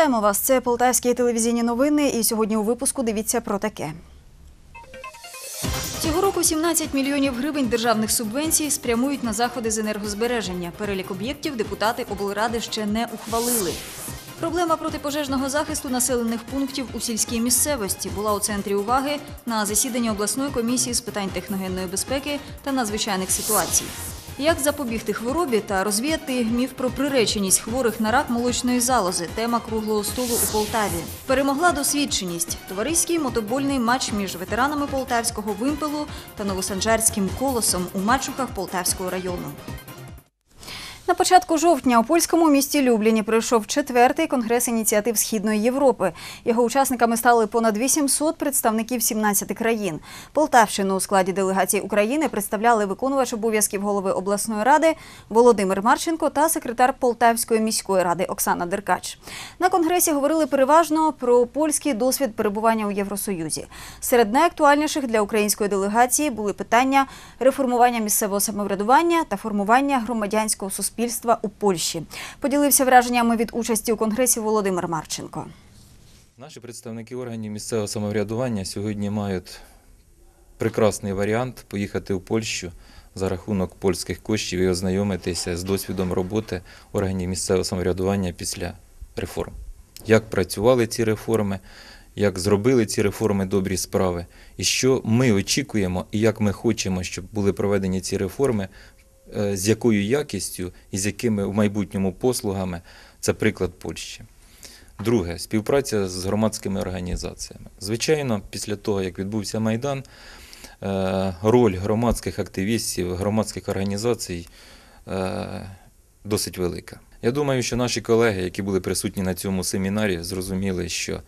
Вітаємо вас. Це полтавські телевізійні новини. І сьогодні у випуску дивіться про таке. Цього року 17 мільйонів гривень державних субвенцій спрямують на заходи з енергозбереження. Перелік об'єктів депутати облради ще не ухвалили. Проблема протипожежного захисту населених пунктів у сільській місцевості була у центрі уваги на засіданні обласної комісії з питань техногенної безпеки та надзвичайних ситуацій. Як запобігти хворобі та розвіяти міф про приреченість хворих на рак молочної залози? Тема круглого столу у Полтаві. Перемогла досвідченість. Товариський мотобольний матч між ветеранами полтавського вимпелу та новосанжарським колосом у матчуках Полтавського району. На початку жовтня у польському місті Любліні пройшов четвертий конгрес ініціатив Східної Європи. Його учасниками стали понад 800 представників 17 країн. Полтавщину у складі делегації України представляли виконувач обов'язків голови обласної ради Володимир Марченко та секретар Полтавської міської ради Оксана Деркач. На конгресі говорили переважно про польський досвід перебування у Євросоюзі. Серед найактуальніших для української делегації були питання реформування місцевого самоврядування та формування громадянського суспільства у Польщі. Поділився враженнями від участі у конгресі Володимир Марченко. Наші представники органів місцевого самоврядування сьогодні мають прекрасний варіант поїхати в Польщу за рахунок польських коштів і ознайомитися з досвідом роботи органів місцевого самоврядування після реформ. Як працювали ці реформи, як зробили ці реформи добрі справи, і що ми очікуємо, і як ми хочемо, щоб були проведені ці реформи, з якою якістю і з якими в майбутньому послугами це приклад Польщі. Друге співпраця з громадськими організаціями. Звичайно, після того, як відбувся Майдан, е, роль громадських активістів, громадських організацій е, досить велика. Я думаю, що наші колеги, які були присутні на цьому семінарі, зрозуміли, що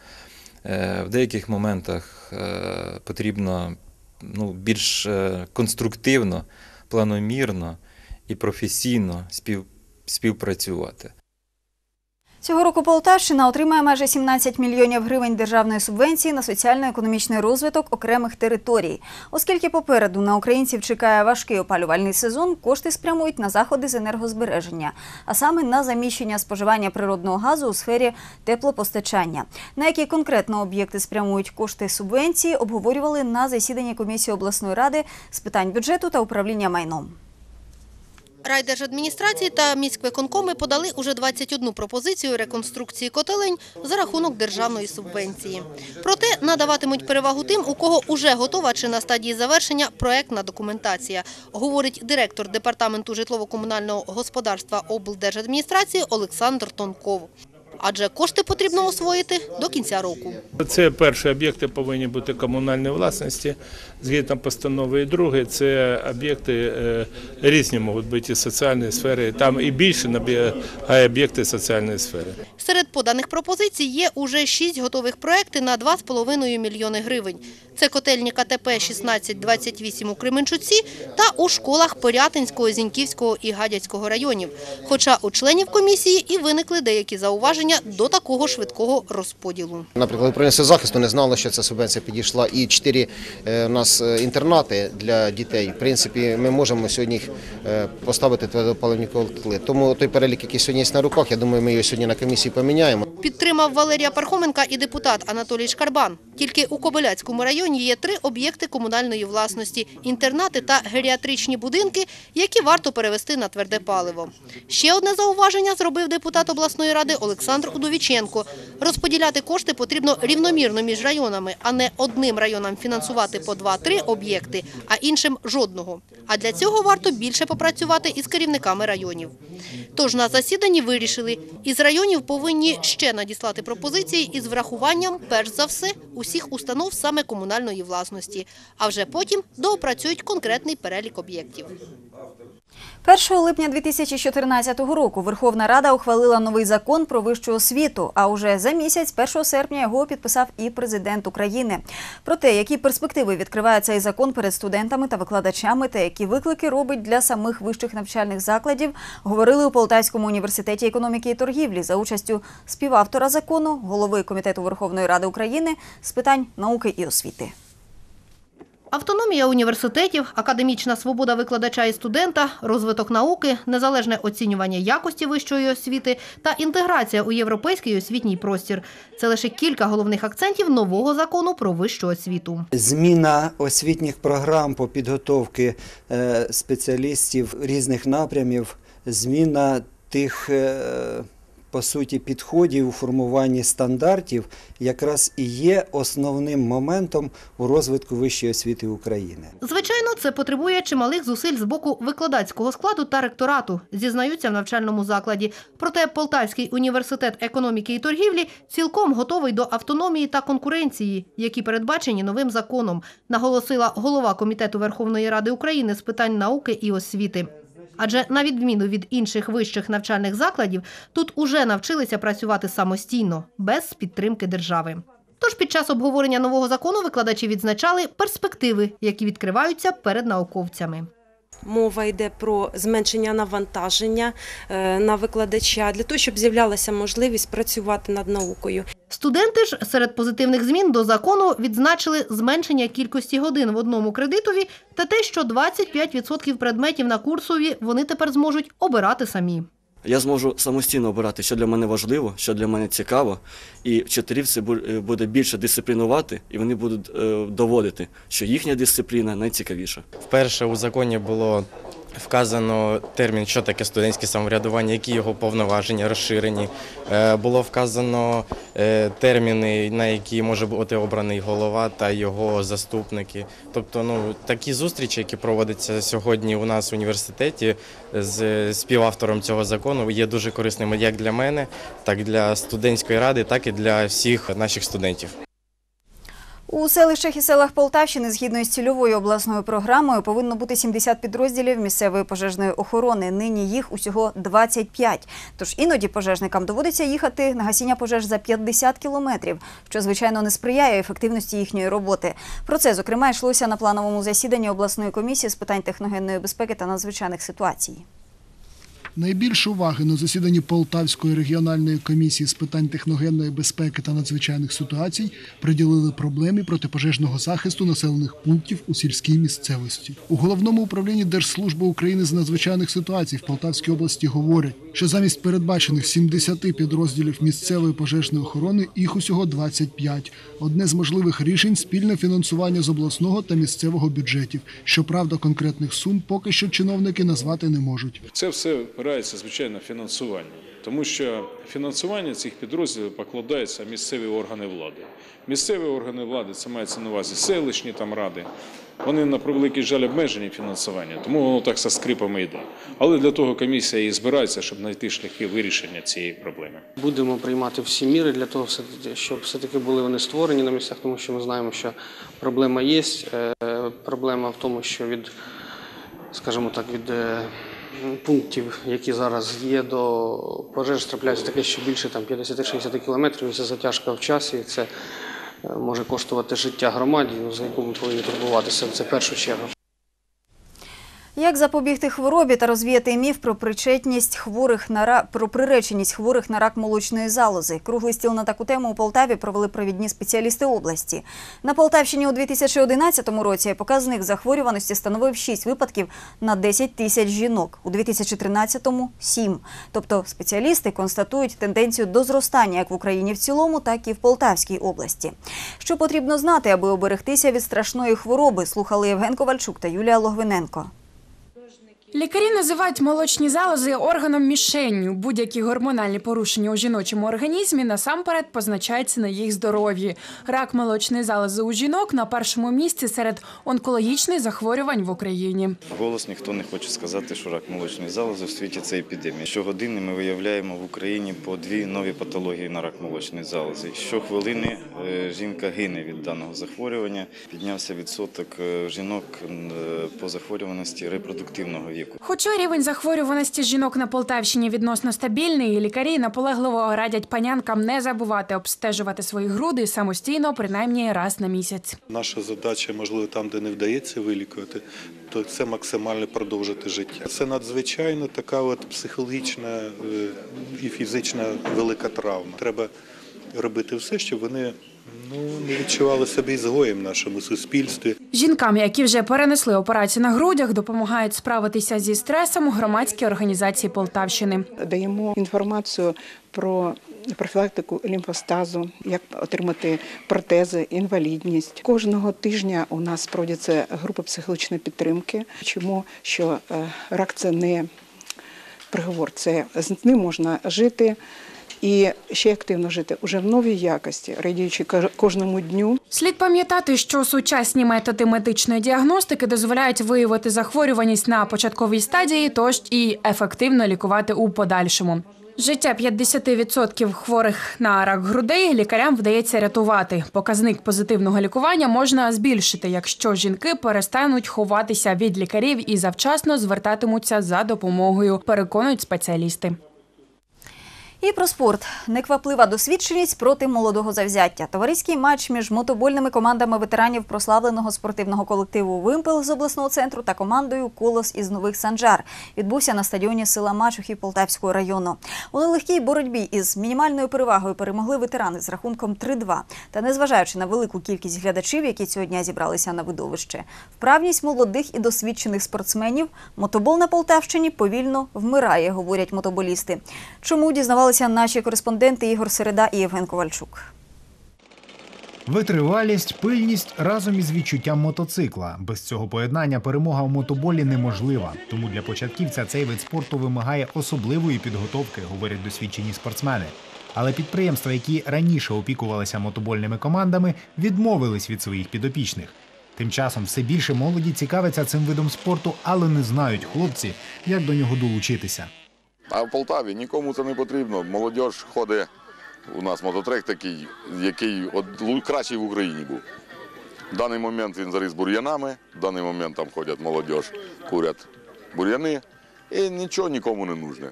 е, в деяких моментах е, потрібно ну, більш е, конструктивно, планомірно і професійно спів, співпрацювати. Цього року Полтавщина отримає майже 17 мільйонів гривень державної субвенції на соціально-економічний розвиток окремих територій. Оскільки попереду на українців чекає важкий опалювальний сезон, кошти спрямують на заходи з енергозбереження, а саме на заміщення споживання природного газу у сфері теплопостачання. На які конкретно об'єкти спрямують кошти субвенції, обговорювали на засіданні комісії обласної ради з питань бюджету та управління майном. Райдержадміністрації та міськвиконкоми подали уже 21 пропозицію реконструкції котелень за рахунок державної субвенції. Проте надаватимуть перевагу тим, у кого уже готова чи на стадії завершення проектна документація, говорить директор департаменту житлово-комунального господарства облдержадміністрації Олександр Тонков. Адже кошти потрібно освоїти до кінця року. Це перші об'єкти повинні бути комунальної власності. Згідно постанови і друге, це об'єкти е, різні можуть бути і соціальної сфери. Там і більше набігає об'єкти соціальної сфери. Серед поданих пропозицій є уже шість готових проекти на 2,5 мільйони гривень. Це котельні КТП 1628 у Кременчуці та у школах Порятинського, Зіньківського і Гадяцького районів. Хоча у членів комісії і виникли деякі зауваження до такого швидкого розподілу. Наприклад, управління захисту не знало, що ця субвенція підійшла. І чотири е, у нас е, інтернати для дітей. В принципі, ми можемо сьогодні їх е, поставити твердопаливні котли. Тому той перелік, який сьогодні є на руках, я думаю, ми його сьогодні на комісії поміняємо. Підтримав Валерія Пархоменка і депутат Анатолій Шкарбан. Тільки у Кобиляцькому районі є три об'єкти комунальної власності – інтернати та геріатричні будинки, які варто перевести на тверде паливо. Ще одне зауваження зробив депутат обласної ради Олександр Удовіченко. Розподіляти кошти потрібно рівномірно між районами, а не одним районам фінансувати по 2-3 об'єкти, а іншим – жодного. А для цього варто більше попрацювати із керівниками районів. Тож на засіданні вирішили, із районів повинні ще надіслати пропозиції із врахуванням, перш за все, усіх установ саме комунальної власності, а вже потім доопрацюють конкретний перелік об'єктів. 1 липня 2014 року Верховна Рада ухвалила новий закон про вищу освіту. А уже за місяць, 1 серпня, його підписав і президент України. Про те, які перспективи відкриває цей закон перед студентами та викладачами, та які виклики робить для самих вищих навчальних закладів, говорили у Полтавському університеті економіки і торгівлі за участю співавтора закону, голови комітету Верховної Ради України з питань науки і освіти. Автономія університетів, академічна свобода викладача і студента, розвиток науки, незалежне оцінювання якості вищої освіти та інтеграція у європейський освітній простір – це лише кілька головних акцентів нового закону про вищу освіту. Зміна освітніх програм по підготовки е, спеціалістів різних напрямів, зміна тих, е, по суті, підходів у формуванні стандартів якраз і є основним моментом у розвитку вищої освіти України. Звичайно, це потребує чималих зусиль з боку викладацького складу та ректорату, зізнаються в навчальному закладі. Проте Полтавський університет економіки і торгівлі цілком готовий до автономії та конкуренції, які передбачені новим законом, наголосила голова Комітету Верховної Ради України з питань науки і освіти. Адже на відміну від інших вищих навчальних закладів, тут уже навчилися працювати самостійно, без підтримки держави. Тож під час обговорення нового закону викладачі відзначали перспективи, які відкриваються перед науковцями. Мова йде про зменшення навантаження е, на викладача для того, щоб з'являлася можливість працювати над наукою. Студенти ж серед позитивних змін до закону відзначили зменшення кількості годин в одному кредитові та те, що 25% предметів на курсові вони тепер зможуть обирати самі. Я зможу самостійно обирати, що для мене важливо, що для мене цікаво, і вчителів це е, буде більше дисциплінувати, і вони будуть е, доводити, що їхня дисципліна найцікавіша. Вперше у законі було вказано термін, що таке студентське самоврядування, які його повноваження розширені. Е, Було вказано е, терміни, на які може бути обраний голова та його заступники. Тобто, ну такі зустрічі, які проводяться сьогодні у нас в університеті з співавтором цього закону, є дуже корисними як для мене, так і для студентської ради, так і для всіх наших студентів. У селищах і селах Полтавщини згідно із цільовою обласною програмою повинно бути 70 підрозділів місцевої пожежної охорони. Нині їх усього 25. Тож іноді пожежникам доводиться їхати на гасіння пожеж за 50 кілометрів, що звичайно не сприяє ефективності їхньої роботи. Про це зокрема йшлося на плановому засіданні обласної комісії з питань техногенної безпеки та надзвичайних ситуацій. Найбільше уваги на засіданні Полтавської регіональної комісії з питань техногенної безпеки та надзвичайних ситуацій приділили проблемі протипожежного захисту населених пунктів у сільській місцевості. У головному управлінні Держслужби України з надзвичайних ситуацій в Полтавській області говорять, що замість передбачених 70 підрозділів місцевої пожежної охорони їх усього 25. Одне з можливих рішень спільне фінансування з обласного та місцевого бюджетів. Щоправда, конкретних сум поки що чиновники назвати не можуть. Це все впирається, звичайно, фінансування, тому що фінансування цих підрозділів покладається місцеві органи влади. Місцеві органи влади це мається на увазі селищні там ради. Вони на превеликий жаль обмежені фінансування, тому воно так со скрипами йде. Але для того комісія і збирається, щоб знайти шляхи вирішення цієї проблеми. Будемо приймати всі міри для того, щоб все-таки були вони створені на місцях, тому що ми знаємо, що проблема є. Е, Проблема в тому, що від, скажімо так, від е, пунктів, які зараз є до пожеж, трапляється таке, що більше там 50-60 кілометрів, і це затяжка в часі, і це е, може коштувати життя громаді, ну, за яку ми повинні турбуватися. Це в першу чергу. Як запобігти хворобі та розвіяти міф про причетність хворих на ра... про приреченість хворих на рак молочної залози? Круглий стіл на таку тему у Полтаві провели провідні спеціалісти області. На Полтавщині у 2011 році показник захворюваності становив 6 випадків на 10 тисяч жінок. У 2013-му – 7. Тобто спеціалісти констатують тенденцію до зростання як в Україні в цілому, так і в Полтавській області. Що потрібно знати, аби оберегтися від страшної хвороби, слухали Євген Ковальчук та Юлія Логвиненко. Лікарі називають молочні залози органом мішенню. Будь-які гормональні порушення у жіночому організмі насамперед позначаються на їх здоров'ї. Рак молочної залози у жінок на першому місці серед онкологічних захворювань в Україні. Голос ніхто не хоче сказати, що рак молочної залози в світі це епідемія. Щогодини ми виявляємо в Україні по дві нові патології на рак молочної залози. Щохвилини е, жінка гине від даного захворювання. Піднявся відсоток е, жінок е, по захворюваності репродуктивного віку. Хоча рівень захворюваності жінок на Полтавщині відносно стабільний, лікарі наполегливо радять панянкам не забувати обстежувати свої груди самостійно, принаймні раз на місяць. Наша задача, можливо, там, де не вдається вилікувати, то це максимально продовжити життя. Це надзвичайно така от психологічна е, і фізична велика травма. Треба робити все, щоб вони Ну, ми відчували себе ізгоєм в нашому суспільстві. Жінкам, які вже перенесли операцію на грудях, допомагають справитися зі стресом громадські організації Полтавщини. даємо інформацію про профілактику лімфостазу, як отримати протези, інвалідність. Кожного тижня у нас проводяться групи психологічної підтримки. Чому що е, рак це не приговор, це з ним можна жити. І ще активно жити уже в новій якості, радіючи кож- кожному дню. Слід пам'ятати, що сучасні методи медичної діагностики дозволяють виявити захворюваність на початковій стадії, тож і ефективно лікувати у подальшому. Життя 50% хворих на рак грудей лікарям вдається рятувати. Показник позитивного лікування можна збільшити, якщо жінки перестануть ховатися від лікарів і завчасно звертатимуться за допомогою, переконують спеціалісти. І про спорт. Некваплива досвідченість проти молодого завзяття. Товариський матч між мотобольними командами ветеранів прославленого спортивного колективу Вимпел з обласного центру та командою Колос із Нових Санжар відбувся на стадіоні села Мачухів Полтавського району. У нелегкій боротьбі із мінімальною перевагою перемогли ветерани з рахунком 3-2. Та незважаючи на велику кількість глядачів, які цього дня зібралися на видовище, вправність молодих і досвідчених спортсменів, мотобол на Полтавщині повільно вмирає, говорять мотоболісти. Чому дізнавалися наші кореспонденти Ігор Середа і Євген Ковальчук. Витривалість, пильність разом із відчуттям мотоцикла. Без цього поєднання перемога в мотоболі неможлива. Тому для початківця цей вид спорту вимагає особливої підготовки, говорять досвідчені спортсмени. Але підприємства, які раніше опікувалися мотобольними командами, відмовились від своїх підопічних. Тим часом все більше молоді цікавиться цим видом спорту, але не знають хлопці, як до нього долучитися. А в Полтаві нікому це не потрібно. Молодь ходить. У нас мототрек такий, який от, кращий в Україні був. В даний момент він заріс бур'янами, в даний момент там ходять молодь, курять бур'яни, і нічого нікому не нужне.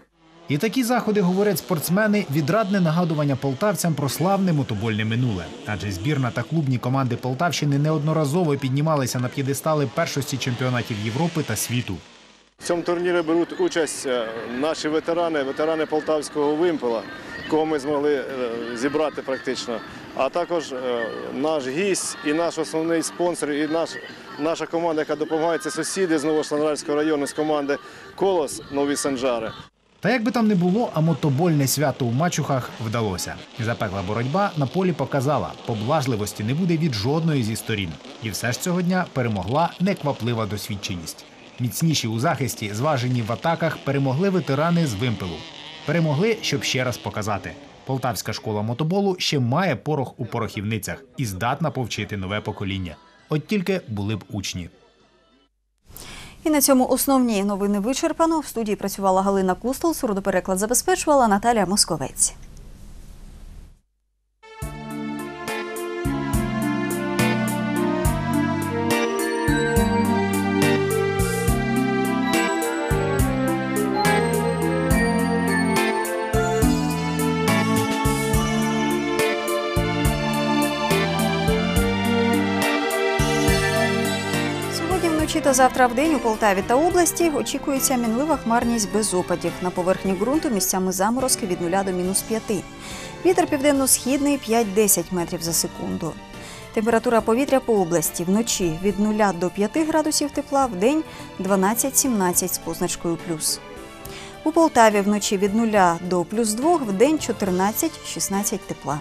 І такі заходи, говорять спортсмени, відрадне нагадування полтавцям про славне мотобольне минуле. Адже збірна та клубні команди Полтавщини неодноразово піднімалися на п'єдестали першості чемпіонатів Європи та світу. В цьому турнірі беруть участь е, наші ветерани, ветерани полтавського вимпела, кого ми змогли е, зібрати практично. А також е, наш гість і наш основний спонсор, і наш, наша команда, яка допомагає, це сусіди з Новосландральського району з команди Колос Нові Санжари. Та як би там не було, а мотобольне свято у мачухах вдалося. Запекла боротьба на полі показала, поблажливості не буде від жодної зі сторін. І все ж цього дня перемогла некваплива досвідченість. Міцніші у захисті, зважені в атаках, перемогли ветерани з вимпелу. Перемогли, щоб ще раз показати. Полтавська школа мотоболу ще має порох у порохівницях і здатна повчити нове покоління. От тільки були б учні. І на цьому основні новини вичерпано. В студії працювала Галина Кустол, сурдопереклад забезпечувала Наталія Московець. Вночі та завтра в день у Полтаві та області очікується мінлива хмарність без опадів. На поверхні ґрунту місцями заморозки від 0 до мінус 5. Вітер південно-східний 5-10 метрів за секунду. Температура повітря по області вночі від 0 до 5 градусів тепла, в день 12-17 з позначкою плюс. У Полтаві вночі від 0 до плюс 2, в день 14-16 тепла.